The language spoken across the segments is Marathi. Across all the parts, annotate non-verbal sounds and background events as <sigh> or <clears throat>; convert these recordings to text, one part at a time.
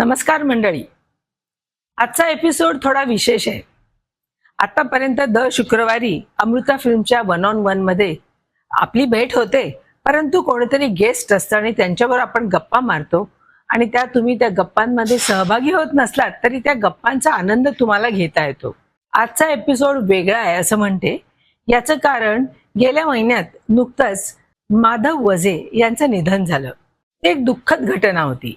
नमस्कार मंडळी. आजचा एपिसोड थोडा विशेष आहे. आतापर्यंत दर शुक्रवारी अमृता फिल्मच्या वन ऑन वनमध्ये आपली भेट होते परंतु कोणीतरी गेस्ट असतं आणि त्यांच्यावर आपण गप्पा मारतो आणि त्या तुम्ही त्या गप्पांमध्ये सहभागी होत नसलात तरी त्या गप्पांचा आनंद तुम्हाला घेता येतो. आजचा एपिसोड वेगळा आहे असं म्हणते. याचं कारण गेल्या महिन्यात नुकतंच माधव वझे यांचं निधन झालं. ते एक दुःखद घटना होती.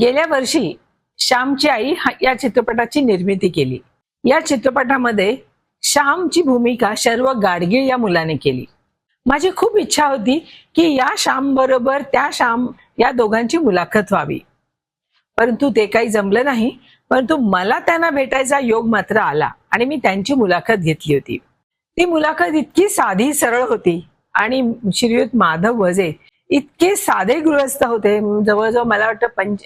गेल्या वर्षी श्यामची आई या चित्रपटाची निर्मिती केली. या चित्रपटामध्ये श्यामची भूमिका शर्व गाडगीळ या मुलाने केली. माझी खूप इच्छा होती की या श्याम बरोबर त्या श्याम या दोघांची मुलाखत व्हावी. परंतु ते काही जमलं नाही. परंतु मला त्यांना भेटायचा योग मात्र आला आणि मी त्यांची मुलाखत घेतली होती. ती मुलाखत इतकी साधी सरळ होती आणि श्रीयुत माधव वजे इतके साधे गृहस्थ होते. जवळजवळ मला वाटतं पंच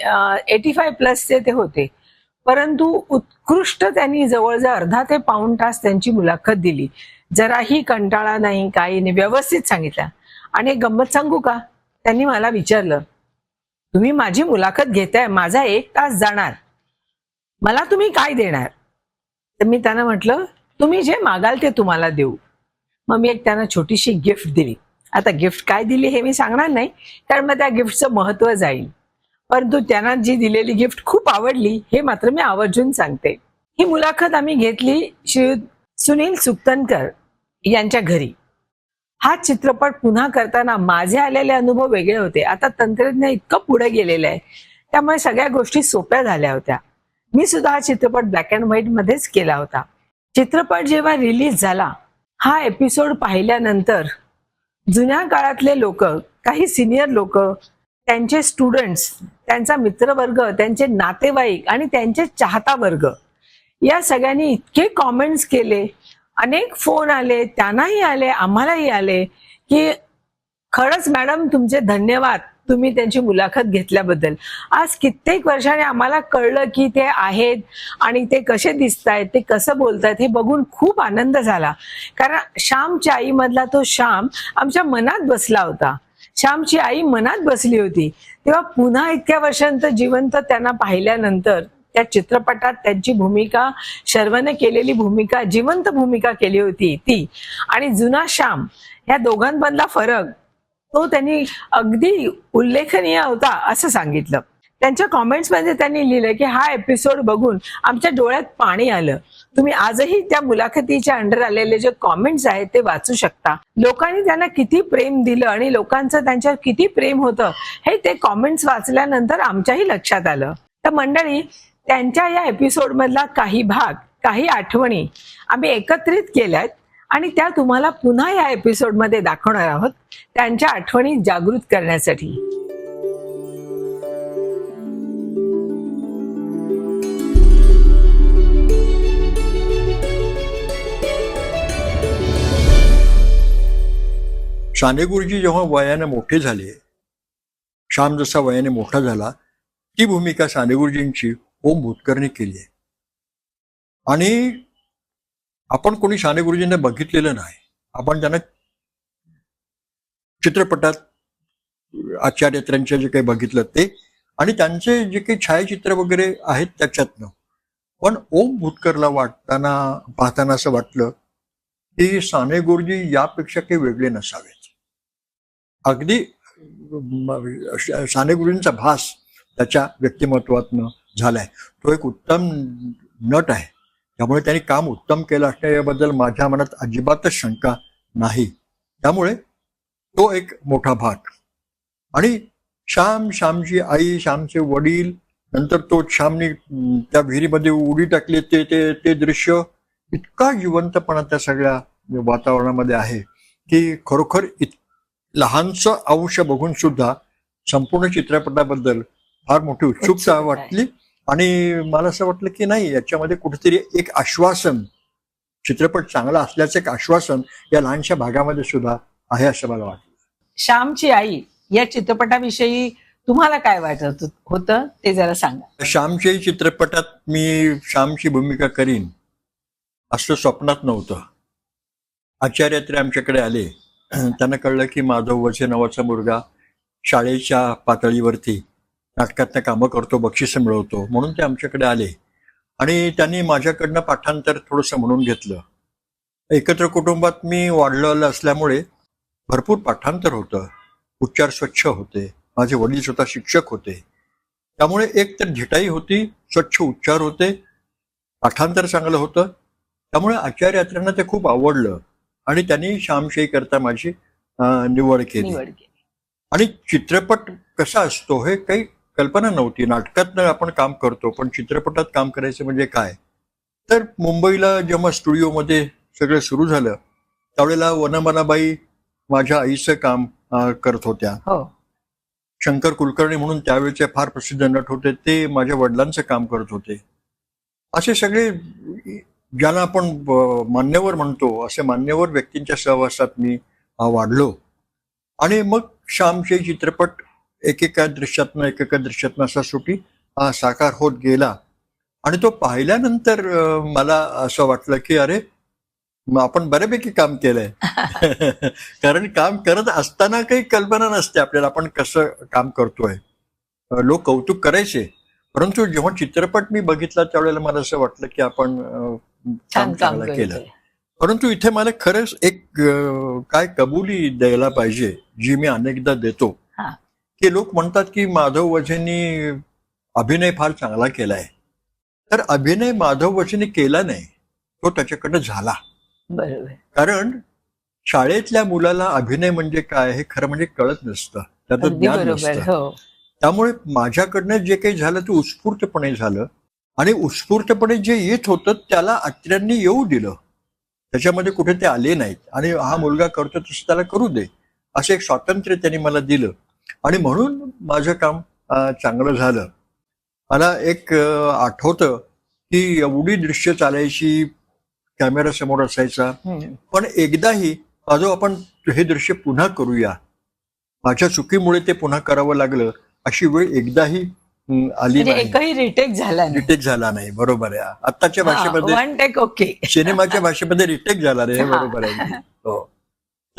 एटी फाय प्लसचे ते होते. परंतु उत्कृष्ट त्यांनी जवळजवळ अर्धा ते पाऊण तास त्यांची मुलाखत दिली. जराही कंटाळा नाही काही नाही व्यवस्थित सांगितलं. आणि एक गंमत सांगू का? त्यांनी मला विचारलं तुम्ही माझी मुलाखत घेताय माझा एक तास जाणार. मला तुम्ही काय देणार? तर मी त्यांना म्हटलं तुम्ही जे मागाल ते तुम्हाला देऊ. मग मी एक त्यांना छोटीशी गिफ्ट दिली. आता गिफ्ट काय दिली हे मी सांगणार नाही कारण मग त्या गिफ्टचं महत्त्व जाईल. परंतु त्यांना जी दिलेली गिफ्ट खूप आवडली हे मात्र मी आवर्जून सांगते. ही मुलाखत आम्ही घेतली श्री सुनील सुक्तनकर यांच्या घरी. हा चित्रपट पुन्हा करताना माझे आलेले अनुभव वेगळे होते. आता तंत्रज्ञान इतकं पुढे गेलेलं आहे. त्यामुळे सगळ्या गोष्टी सोप्या झाल्या होत्या. मी सुद्धा हा चित्रपट ब्लॅक अँड व्हाईट मध्येच केला होता. चित्रपट जेव्हा रिलीज झाला हा एपिसोड पाहिल्यानंतर जुन्या काळातले लोक काही सिनियर लोक त्यांचे स्टुडंट्स त्यांचा मित्रवर्ग त्यांचे नातेवाईक आणि त्यांचे चाहता वर्ग या सगळ्यांनी इतके कॉमेंट्स केले. अनेक फोन आले त्यांनाही आले आम्हालाही आले की खरंच मॅडम तुमचे धन्यवाद. तुम्ही त्यांची मुलाखत घेतल्याबद्दल. आज कित्येक वर्षाने आम्हाला कळलं की ते आहेत आणि ते कसे दिसत आहेत ते कसं बोलतायत हे बघून खूप आनंद झाला. कारण श्यामच्या आईमधला तो श्याम आमच्या मनात बसला होता. श्यामची आई मनात बसली होती. तेव्हा पुन्हा इतक्या वर्षांत जिवंत त्यांना पाहिल्यानंतर त्या चित्रपटात त्यांची भूमिका शर्वने केलेली भूमिका जिवंत भूमिका केली होती ती. आणि जुना श्याम ह्या दोघांमधला फरक तो त्यांनी अगदी उल्लेखनीय होता असं सांगितलं. त्यांच्या कॉमेंट्समध्ये त्यांनी लिहिलं की हा एपिसोड बघून आमच्या डोळ्यात पाणी आलं. तुम्ही आजही त्या मुलाखतीच्या अंडर आलेले जे कॉमेंट्स आहेत ते वाचू शकता. लोकांनी त्यांना किती प्रेम दिलं आणि लोकांचं त्यांच्यावर किती प्रेम होतं हे ते कॉमेंट्स वाचल्यानंतर आमच्याही लक्षात आलं. तर मंडळी त्यांच्या या एपिसोडमधला काही भाग काही आठवणी आम्ही एकत्रित केल्यात. आणि त्या तुम्हाला पुन्हा या एपिसोडमध्ये दाखवणार आहोत त्यांच्या आठवणी जागृत करण्यासाठी. साने गुरुजी जेव्हा वयाने मोठे झाले श्याम जसा वयाने मोठा झाला ती भूमिका साने गुरुजींची ओम भूतकरणी केली आहे. आणि आपण कोणी साने गुरुजींना बघितलेलं नाही आपण त्यांना चित्रपटात आचार्यत्रांचे जे काही बघितलं ते आणि त्यांचे जे काही छायाचित्र वगैरे आहेत त्याच्यातनं. पण ओम भूतकरला वाटताना पाहताना असं वाटलं की साने गुरुजी यापेक्षा काही वेगळे नसावेत. अगदी साने गुरुजींचा भास त्याच्या व्यक्तिमत्वातनं झालाय. तो एक उत्तम नट आहे. त्यामुळे त्यांनी काम उत्तम केलं असण्या याबद्दल माझ्या मनात अजिबातच शंका नाही. त्यामुळे तो एक मोठा भाग. आणि श्याम श्यामची आई श्यामचे वडील नंतर तो श्यामने त्या विहिरीमध्ये उडी टाकली. ते ते ते दृश्य इतका जिवंतपणा त्या सगळ्या वातावरणामध्ये आहे की खरोखर इत लहानचं अंश बघून सुद्धा संपूर्ण चित्रपटाबद्दल फार मोठी उत्सुकता. वाटली. आणि मला असं वाटलं की नाही याच्यामध्ये कुठेतरी एक आश्वासन चित्रपट चांगला असल्याचं एक आश्वासन या लहानशा भागामध्ये सुद्धा आहे असं मला वाटतं श्यामची आई या चित्रपटाविषयी तुम्हाला काय वाटत होतं ते जरा सांगा. श्यामच्याही चित्रपटात मी श्यामची भूमिका करीन असं स्वप्नात नव्हतं. आचार्य तरी आमच्याकडे आले. <clears throat> त्यांना कळलं की माधव वचे नावाचा मुलगा शाळेच्या पातळीवरती नाटकातनं कामं करतो बक्षिसं मिळवतो. म्हणून ते आमच्याकडे आले. आणि त्यांनी माझ्याकडनं पाठांतर थोडंसं म्हणून घेतलं. एकत्र कुटुंबात मी वाढलेलं असल्यामुळे भरपूर पाठांतर होतं. उच्चार स्वच्छ होते. माझे वडील स्वतः शिक्षक होते. त्यामुळे एक तर धिटाई होती स्वच्छ उच्चार होते पाठांतर चांगलं होतं. त्यामुळे आचार्यात्र्यांना ते खूप आवडलं. आणि त्यांनी श्यामशाही करता माझी निवड केली. आणि चित्रपट कसा असतो हे काही कल्पना नव्हती. नाटकात आपण काम करतो पण चित्रपटात काम करायचं म्हणजे काय? तर मुंबईला जेव्हा स्टुडिओमध्ये सगळं सुरू झालं त्यावेळेला वनमनाबाई माझ्या आईचं काम करत होत्या. हो. शंकर कुलकर्णी म्हणून त्यावेळेचे फार प्रसिद्ध नट होते ते माझ्या वडिलांचं काम करत होते. असे सगळे ज्याला आपण मान्यवर म्हणतो असे मान्यवर व्यक्तींच्या सहवासात मी वाढलो. आणि मग श्यामचे चित्रपट एकेका दृश्यातनं एकेका दृश्यातनं असा सुटी अं, साकार होत गेला. आणि तो पाहिल्यानंतर मला असं वाटलं की अरे आपण बऱ्यापैकी काम केलंय. <laughs> कारण काम करत असताना काही कल्पना नसते आपल्याला आपण कसं काम करतोय. लोक कौतुक करायचे. परंतु जेव्हा चित्रपट मी बघितला त्यावेळेला मला असं वाटलं की आपण काम चांगलं केलं परंतु इथे मला खरंच एक काय कबुली द्यायला पाहिजे जी मी अनेकदा देतो. हा. की लोक म्हणतात की माधव वझेंनी अभिनय फार चांगला केलाय. तर अभिनय माधव वझेने केला नाही तो त्याच्याकडे झाला. कारण शाळेतल्या मुलाला अभिनय म्हणजे काय हे खरं म्हणजे कळत नसतं. त्याचं ज्ञान नसतं. हो. त्यामुळे माझ्याकडनं जे काही झालं ते उत्स्फूर्तपणे झालं. आणि उत्स्फूर्तपणे जे येत होतं त्याला आत्र्यांनी येऊ दिलं. त्याच्यामध्ये कुठे ते आले नाहीत. आणि हा मुलगा करतो तसं त्याला करू दे. असं एक स्वातंत्र्य त्यांनी मला दिलं. आणि म्हणून माझं काम चांगलं झालं. मला एक आठवतं की एवढी दृश्य चालायची कॅमेरा समोर असायचा. पण एकदाही आजो आपण हे दृश्य पुन्हा करूया. माझ्या चुकीमुळे ते पुन्हा करावं लागलं अशी वेळ एकदाही आली म्हणजे नाही. एकही रिटेक झाला रिटेक झाला नाही. बरोबर आहे. आत्ताच्या भाषेमध्ये ओके सिनेमाच्या भाषेमध्ये रिटेक झाला नाही. बरोबर आहे. हो.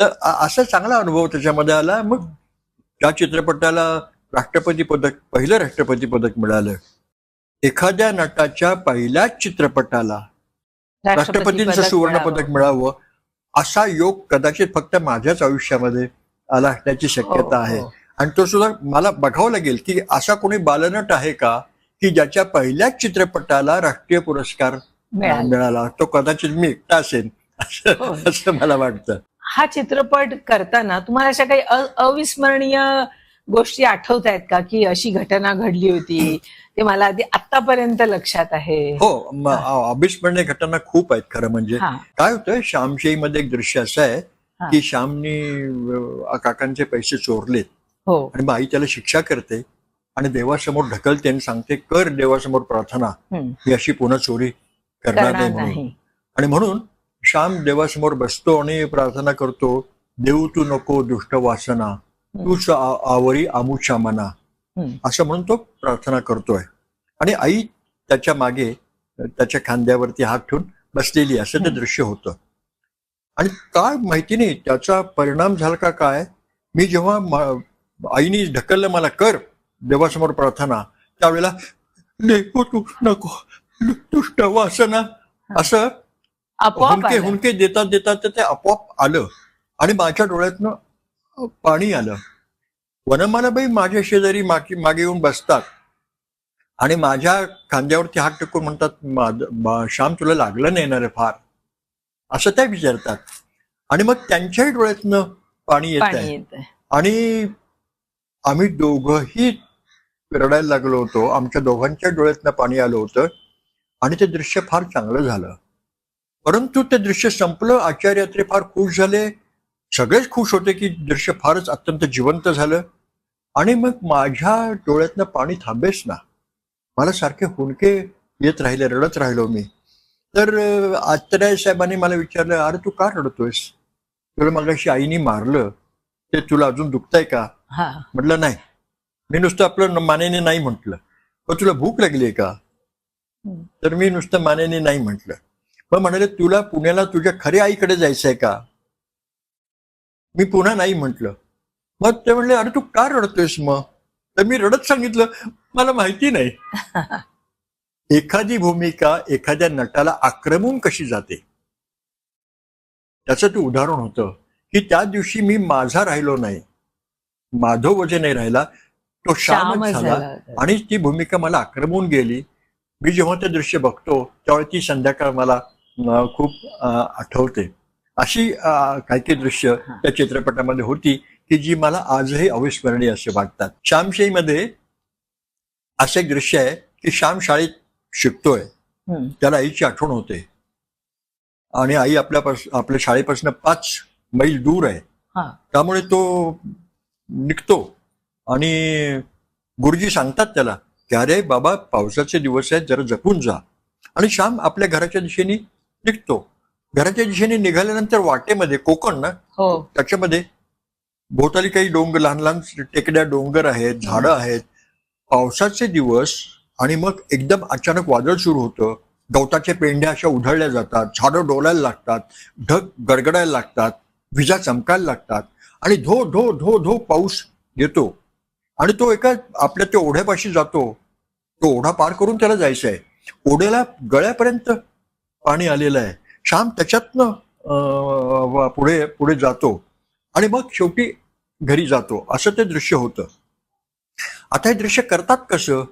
तर असा चांगला अनुभव त्याच्यामध्ये आला. मग त्या चित्रपटाला राष्ट्रपती पदक पहिलं राष्ट्रपती पदक मिळालं एखाद्या नटाच्या पहिल्याच चित्रपटाला राष्ट्रपतींचं सुवर्ण. पदक मिळावं असा योग कदाचित फक्त माझ्याच आयुष्यामध्ये आला असण्याची शक्यता हो, आहे हो. आणि तो सुद्धा मला बघावं लागेल की असा कोणी बालनट आहे का की ज्याच्या पहिल्याच चित्रपटाला राष्ट्रीय पुरस्कार मिळालं. तो कदाचित मी एकटा असेल हो. असं मला वाटतं हा चित्रपट करताना तुम्हाला अशा काही अविस्मरणीय गोष्टी आठवत आहेत का? की अशी घटना घडली होती ते मला आधी आतापर्यंत लक्षात आहे. हो अविस्मरणीय घटना खूप आहेत खरं म्हणजे. काय होतं श्यामशाही मध्ये एक दृश्य असं आहे. की श्यामनी काकांचे पैसे चोरलेत. हो. आणि बाई त्याला शिक्षा करते आणि देवासमोर ढकलते आणि सांगते कर देवासमोर प्रार्थना. ही अशी पुन्हा चोरी करणार नाही म्हणून. नाही. आणि म्हणून श्याम देवासमोर बसतो आणि प्रार्थना करतो देऊ तू नको दुष्ट वासना तूच आवरी आमुच्या मना. असं म्हणून तो प्रार्थना करतोय. आणि आई त्याच्यामागे त्याच्या खांद्यावरती हात ठेवून बसलेली असं ते. दृश्य होतं. आणि काय माहिती नाही त्याचा परिणाम झाला का काय? मी जेव्हा आईने ढकललं मला कर देवासमोर प्रार्थना त्यावेळेला तू नको दुष्ट वासना असं आपोआप हुंके आलं. हुंके देतात देतात तर ते आपोआप आलं. आणि माझ्या डोळ्यातनं पाणी आलं. वनमालाबाई माझ्या शेजारी मागे मागे येऊन बसतात. आणि माझ्या खांद्यावरती हात टेकून म्हणतात "माद- बा- श्याम तुला लागलं नाही ना रे फार? असं त्या विचारतात. आणि मग त्यांच्याही डोळ्यातनं पाणी येत पाणी आहे येत आणि आम्ही दोघंही रडायला लागलो होतो. आमच्या दोघांच्या डोळ्यातनं पाणी आलं होतं. आणि ते दृश्य फार चांगलं झालं. परंतु ते दृश्य संपलं आचार्यात्रे फार खुश झाले. सगळेच खुश होते की दृश्य फारच अत्यंत जिवंत झालं. आणि मग माझ्या डोळ्यातनं पाणी थांबेच ना. मला सारखे हुंडके येत राहिले रडत राहिलो मी. तर आचार्य साहेबांनी मला विचारलं अरे तू का रडतोयस? तुला मगाशी आईने मारलं ते तुला अजून दुखतंय का? म्हटलं नाही. मी नुसतं आपलं मानेने नाही म्हटलं. पण तुला भूक लागली का. तर मी नुसतं मानेने नाही म्हटलं. मग म्हणाले तुला पुण्याला तुझ्या खऱ्या आईकडे जायचंय का? मी पुन्हा नाही म्हटलं. मग ते म्हणले अरे तू का रडतोयस मग? तर मी रडत सांगितलं मला माहिती नाही. <laughs> एखादी भूमिका एखाद्या नटाला आक्रमून कशी जाते? त्याचं ते उदाहरण होतं की त्या दिवशी मी माझा राहिलो नाही. माधव वजे नाही राहिला तो श्यामच झाला. आणि ती भूमिका मला आक्रमून गेली. मी जेव्हा ते दृश्य बघतो त्यावेळी ती संध्याकाळ मला खूप आठवते. अशी काही काही दृश्य त्या चित्रपटामध्ये होती की जी मला आजही अविस्मरणीय असे वाटतात. श्यामशाहीमध्ये असं एक दृश्य आहे की श्याम शाळेत शिकतोय. त्याला आईची आठवण होते. आणि आई आपल्यापास आपल्या शाळेपासून पाच मैल दूर आहे. त्यामुळे तो निघतो. आणि गुरुजी सांगतात त्याला की अरे बाबा पावसाचे दिवस आहेत जरा जपून जा. आणि श्याम आपल्या घराच्या दिशेने निघतो. घराच्या दिशेने निघाल्यानंतर वाटेमध्ये कोकण ना हो. त्याच्यामध्ये भोवताली काही डोंगर लहान लहान टेकड्या डोंगर आहेत झाडं आहेत. पावसाचे दिवस आणि मग एकदम अचानक वादळ सुरू होतं. गवताच्या पेंढ्या अशा उधळल्या जातात झाडं डोलायला लागतात ढग गडगडायला लागतात विजा चमकायला लागतात आणि धो धो धो धो पाऊस येतो. आणि तो एका आपल्या त्या ओढ्यापाशी जातो. तो ओढा पार करून त्याला जायचं आहे ओढ्याला गळ्यापर्यंत पाणी आलेलं आहे. श्याम त्याच्यातनं पुढे पुढे जातो आणि मग शेवटी घरी जातो. असं ते दृश्य होतं. आता हे दृश्य करतात कसं?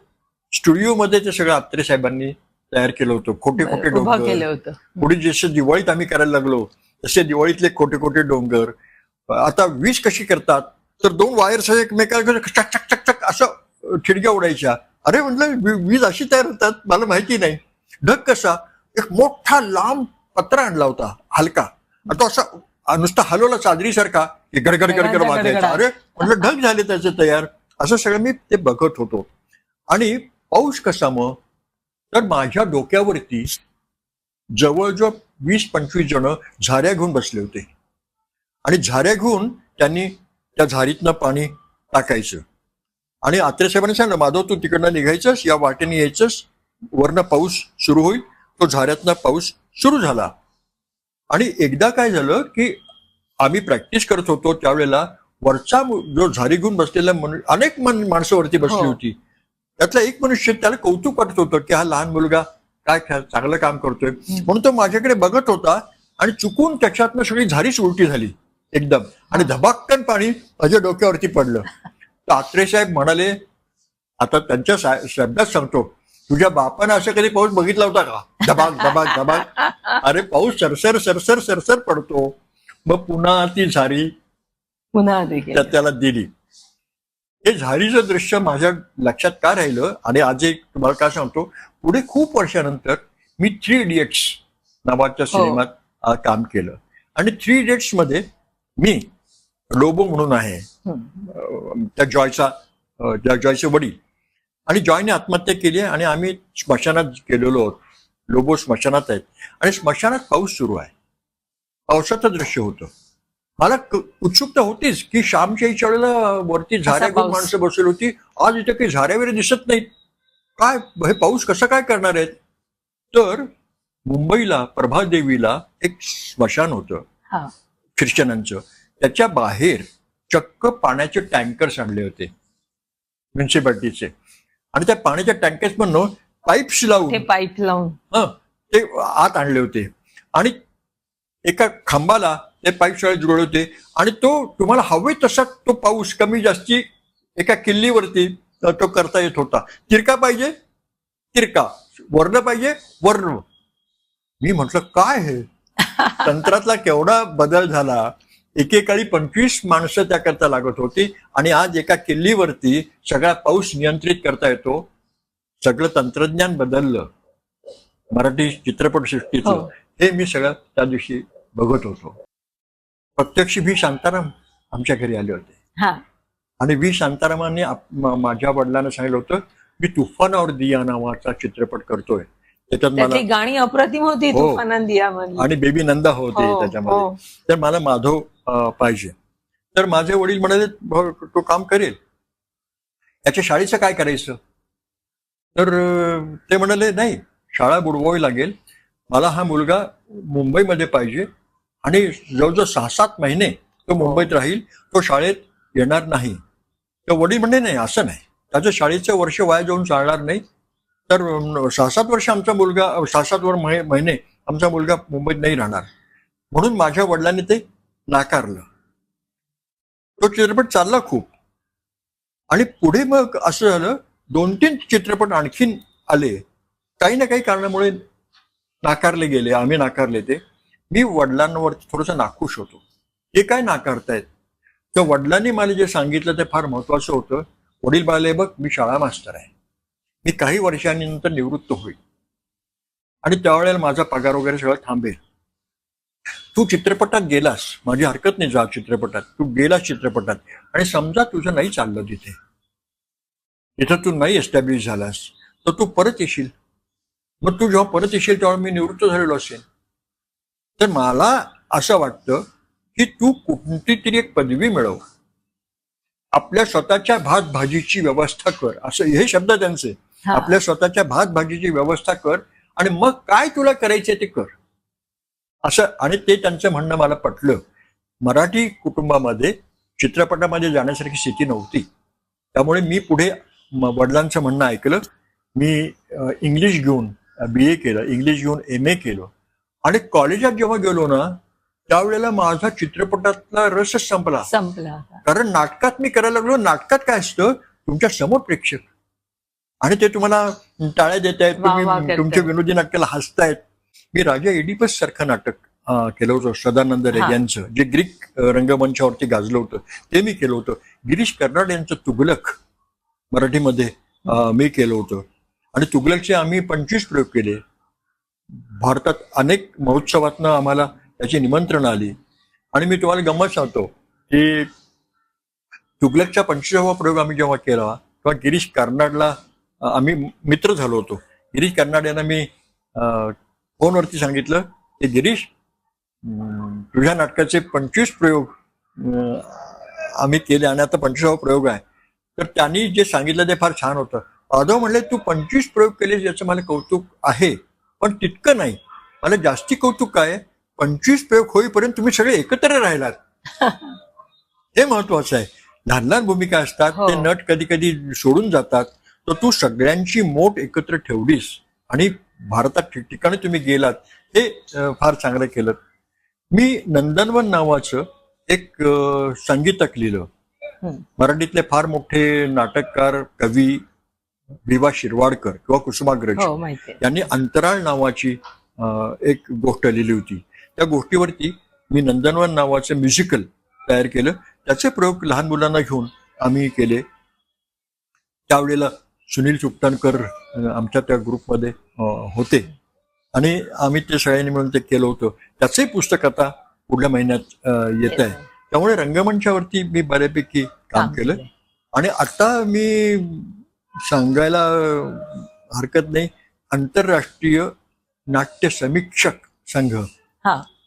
स्टुडिओमध्ये ते सगळं आत्रे साहेबांनी तयार केलं होतं. खोटे खोटे डोंगर. पुढे जसं दिवाळीत आम्ही करायला लागलो तसे दिवाळीतले खोटे खोटे डोंगर. आता वीज कशी करतात? तर दोन वायर्स एकमेकांकडे चक चक चक चक असं ठिडक्या उडायच्या. अरे म्हटलं वीज अशी तयार होतात? मला माहिती नाही. ढग कसा? एक मोठा लांब पत्रा आणला होता हलका. तो असा नुसता हलवला चादरीसारखा की गडगड गडगड वाजायचा. अरे म्हटलं ढग झाले त्याचे तयार. असं सगळं मी ते बघत होतो. आणि पाऊस कसा मग तर माझ्या डोक्यावरती जवळजवळ वीस पंचवीस जण झाऱ्या घेऊन बसले होते. आणि झाऱ्या घेऊन त्यांनी त्या झारीतनं पाणी टाकायचं. आणि आत्रे साहेबांनी सांगितलं माधव तू तिकडनं निघायचंस या वाटेने यायचंस वरनं पाऊस सुरू होईल तो झाऱ्यातनं पाऊस सुरू झाला. आणि एकदा काय झालं की आम्ही प्रॅक्टिस करत होतो त्यावेळेला वरचा जो झारी घेऊन बसलेला अनेक मन माणसं वरती बसली हो. होती. त्यातला एक मनुष्य त्याला कौतुक वाटत होतं की हा लहान मुलगा काय चांगलं काम करतोय. म्हणून तो माझ्याकडे बघत होता आणि चुकून त्याच्यातनं सगळी झारीच उलटी झाली एकदम. आणि धबाक्कन पाणी माझ्या डोक्यावरती पडलं. तर आत्रे साहेब म्हणाले आता त्यांच्या शब्दात सांगतो तुझ्या बापानं असं कधी पाऊस बघितला होता का? धबाक धबाक धबाक. अरे पाऊस सरसर सरसर सरसर पडतो. मग पुन्हा ती झारी पुन्हा त्याला दिली. हे झारीचं दृश्य माझ्या लक्षात का राहिलं? आणि आज एक तुम्हाला काय सांगतो? पुढे खूप वर्षानंतर मी थ्री इडियट्स नावाच्या हो. सिनेमात काम केलं. आणि थ्री इडियट्समध्ये मी लोबो म्हणून आहे. त्या जॉयचा त्या जॉयचे वडील. आणि जॉयने आत्महत्या केली आहे आणि आम्ही स्मशानात गेलेलो आहोत. लोबो स्मशानात आहेत. आणि स्मशानात पाऊस सुरू आहे. पावसाचं दृश्य होतं. मला उत्सुकता होतीच की श्यामच्या वेळेला वरती झाऱ्या. माणसं बसली होती. आज इथे काही झाऱ्या वगैरे दिसत नाहीत. काय हे पाऊस कसं काय करणार आहेत? तर मुंबईला प्रभादेवीला एक स्मशान होतं. ख्रिश्चनांचं. त्याच्या बाहेर चक्क पाण्याचे टँकर्स आणले होते. म्युन्सिपाल्टीचे. आणि त्या पाण्याच्या टँकर्स म्हणून पाईप्स ते लावून पाईप लावून. हं, ते आत आणले होते. आणि एका खांबाला ते पाईप शाळेत जुळले होते. आणि तो तुम्हाला हवे तसा तो पाऊस कमी जास्ती एका किल्लीवरती तो करता येत होता. तिरका पाहिजे? तिरका. वर्ण पाहिजे? वर्ण. मी म्हटलं काय हे? <laughs> तंत्रातला केवढा बदल झाला. एकेकाळी पंचवीस माणसं त्याकरता लागत होती आणि आज एका किल्लीवरती सगळा पाऊस नियंत्रित करता येतो. सगळं तंत्रज्ञान बदललं. मराठी चित्रपटसृष्टीचं हो. हे मी सगळं त्या दिवशी बघत होतो. प्रत्यक्ष व्ही शांताराम आमच्या घरी आले होते. हा. आणि व्ही शांतारामांनी माझ्या वडिलांना सांगितलं होतं मी तुफानावर दिया नावाचा चित्रपट करतोय. त्याच्यात मला गाणी अप्रतिम होती हो. आणि बेबी नंदा होते हो, त्याच्यामध्ये. हो. तर मला माधव अं, पाहिजे. तर माझे वडील म्हणाले "भाऊ, तो काम करेल. याच्या शाळेचं काय करायचं? तर अं, ते म्हणाले नाही शाळा बुडवावी लागेल. मला हा मुलगा मुंबईमध्ये पाहिजे आणि जवळजवळ सहा सात महिने तो मुंबईत राहील. तो शाळेत येणार नाही. तर वडील म्हणले नाही असं नाही. त्याचं शाळेचं वर्ष वाया जाऊन चालणार नाही. तर सहा सात वर्ष आमचा मुलगा सहा सात वर महिने आमचा मुलगा मुंबईत नाही राहणार. म्हणून माझ्या वडिलांनी ते नाकारलं. तो चित्रपट चालला खूप. आणि पुढे मग असं झालं दोन तीन चित्रपट आणखीन आले. काही ना काही कारणामुळे नाकारले गेले आम्ही नाकारले ते. मी वडिलांवर थोडंसं नाखुश होतो. हे काय नाकारतायत? तर वडिलांनी मला जे सांगितलं ते फार महत्वाचं होतं. वडील म्हणाले बघ मी शाळा मास्तर आहे. मी काही वर्षांनंतर निवृत्त होईल. आणि त्यावेळेला माझा पगार वगैरे सगळं थांबेल. तू चित्रपटात गेलास. माझी हरकत नाही जा चित्रपटात. तू गेलास चित्रपटात. आणि समजा तुझं नाही चाललं तिथे. तिथं तू नाही एस्टॅब्लिश झालास. तर तू परत येशील. मग तू जेव्हा परत येशील तेव्हा मी निवृत्त झालेलो असेल. तर मला असं वाटतं की तू कोणती तरी एक पदवी मिळव. आपल्या स्वतःच्या भात भाजीची व्यवस्था कर. असं हे शब्द त्यांचे. आपल्या स्वतःच्या भात भाजीची व्यवस्था कर आणि मग काय तुला करायचे ते कर. असं आणि ते त्यांचं म्हणणं मला पटलं. मराठी कुटुंबामध्ये चित्रपटामध्ये जाण्यासारखी स्थिती नव्हती. त्यामुळे मी पुढे वडिलांचं म्हणणं ऐकलं. मी इंग्लिश घेऊन बी ए केलं. इंग्लिश घेऊन एम ए केलं. आणि कॉलेजात जेव्हा गेलो ना त्यावेळेला माझा चित्रपटातला रसच संपला. संपला कारण नाटकात मी करायला लागलो. नाटकात काय असतं? तुमच्यासमोर प्रेक्षक. आणि ते तुम्हाला टाळ्या देत आहेत तुम्ही. तुमच्या विनोदी नाटकाला हसतायत. मी राजा एडिपस सारखं नाटक केलं होतं सदानंद रे. यांचं जे ग्रीक रंगमंचावरती गाजलं होतं ते मी केलं होतं. गिरीश कर्नाड यांचं तुगलक मराठीमध्ये मी केलं होतं. आणि तुगलकचे आम्ही पंचवीस प्रयोग केले. भारतात अनेक महोत्सवातनं आम्हाला त्याची निमंत्रण आली. आणि मी तुम्हाला गंमत सांगतो की तुगलकचा पंचवीसावा प्रयोग आम्ही जेव्हा केला तेव्हा गिरीश कर्नाडला आम्ही मित्र झालो होतो. गिरीश कर्नाड यांना मी फोनवरती सांगितलं की गिरीश तुझ्या नाटकाचे पंचवीस प्रयोग आम्ही केले आणि आता पंचवीसावा प्रयोग आहे. तर त्यांनी जे सांगितलं ते फार छान होतं. माधव म्हणले तू पंचवीस प्रयोग केले याचं मला कौतुक आहे पण तितकं नाही. मला जास्ती कौतुक काय? पंचवीस प्रयोग होईपर्यंत तुम्ही सगळे एकत्र राहिलात. <laughs> हे महत्वाचं आहे. लहान लहान भूमिका असतात हो. ते नट कधी कधी सोडून जातात. तर तू सगळ्यांची मोठ एकत्र ठेवलीस आणि भारतात ठिकठिकाणी तुम्ही गेलात हे फार चांगलं केलं. मी नंदनवन नावाचं एक संगीतक लिहिलं. मराठीतले फार मोठे नाटककार कवी विवा शिरवाडकर किंवा कुसुमाग्रज हो यांनी अंतराळ नावाची एक गोष्ट लिहिली होती. त्या गोष्टीवरती मी नंदनवन नावाचं म्युझिकल तयार केलं. त्याचे प्रयोग लहान मुलांना घेऊन आम्ही केले. त्यावेळेला सुनील अं, आमच्या त्या ग्रुपमध्ये होते. आणि आम्ही ते सगळ्यांनी मिळून ते केलं होतं. त्याचंही पुस्तक आता पुढल्या महिन्यात येत आहे. त्यामुळे रंगमंचावरती मी बऱ्यापैकी काम केलं. आणि आता मी सांगायला हरकत नाही. आंतरराष्ट्रीय नाट्य समीक्षक संघ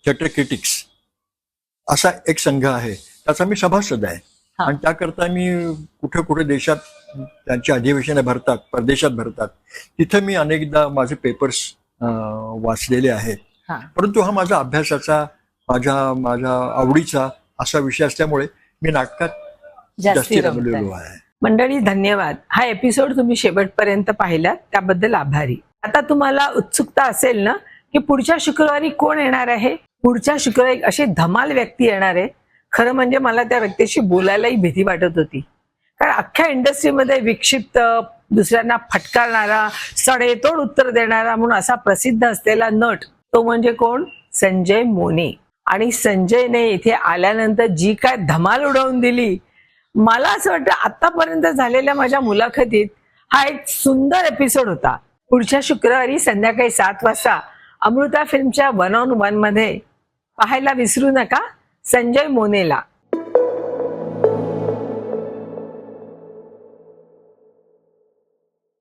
थेटर क्रिटिक्स असा एक संघ आहे. त्याचा मी सभासद आहे. आणि त्याकरता मी कुठे कुठे देशात त्यांची अधिवेशने भरतात परदेशात भरतात. तिथं मी अनेकदा माझे पेपर्स वाचलेले आहेत. परंतु हा माझा अभ्यासाचा माझ्या माझ्या आवडीचा असा विषय असल्यामुळे मी नाटकात जास्ती. रमलेलो आहे. मंडळी धन्यवाद. हा एपिसोड तुम्ही शेवटपर्यंत पाहिलात त्याबद्दल आभारी. आता तुम्हाला उत्सुकता असेल ना की पुढच्या शुक्रवारी कोण येणार आहे? पुढच्या शुक्रवारी अशी धमाल व्यक्ती येणार आहे. खरं म्हणजे मला त्या व्यक्तीशी बोलायलाही भीती वाटत होती. कारण अख्ख्या इंडस्ट्रीमध्ये विक्षिप्त दुसऱ्यांना फटकारणारा सडेतोड उत्तर देणारा म्हणून असा प्रसिद्ध असलेला नट तो म्हणजे कोण? संजय मोने. आणि संजयने इथे आल्यानंतर जी काय धमाल उडवून दिली मला असं वाटतं आतापर्यंत झालेल्या माझ्या मुलाखतीत हा एक सुंदर एपिसोड होता. पुढच्या शुक्रवारी संध्याकाळी सात वाजता अमृता फिल्मच्या वन ऑन वनमध्ये पाहायला विसरू नका संजय मोनेला.